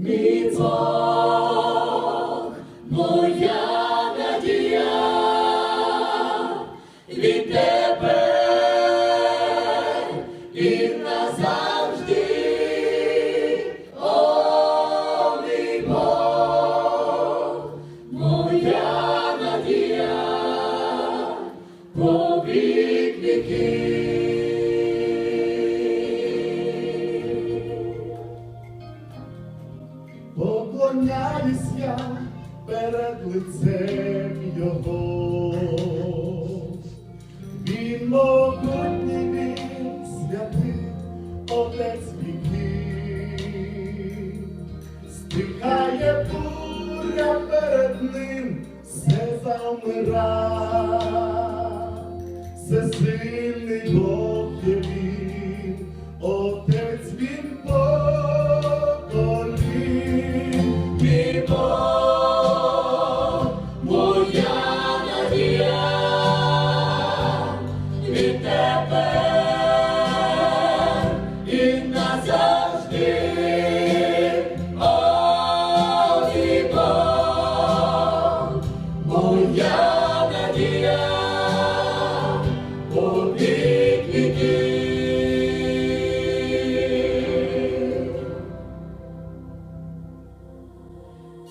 мій Бог, моя надія, від тебе Поклоняюсь я перед лицем Його. Він могутній, він святий, Отець віків. Стихає буря перед ним, все завмира. Всесильний Бог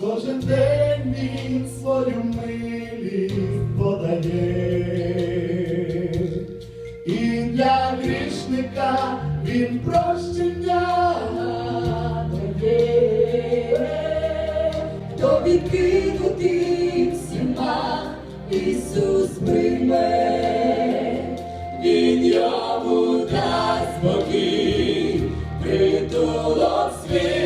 Кожен день він свою милість подає, і для грішника він прощення дає. Хто відкинутий всіма Ісус прийме, Він йому дасть спокій, притулок свій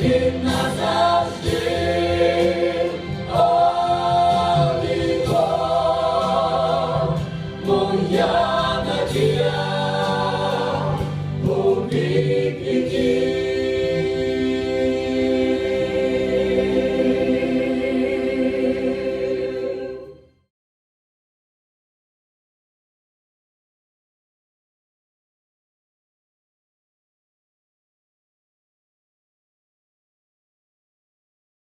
in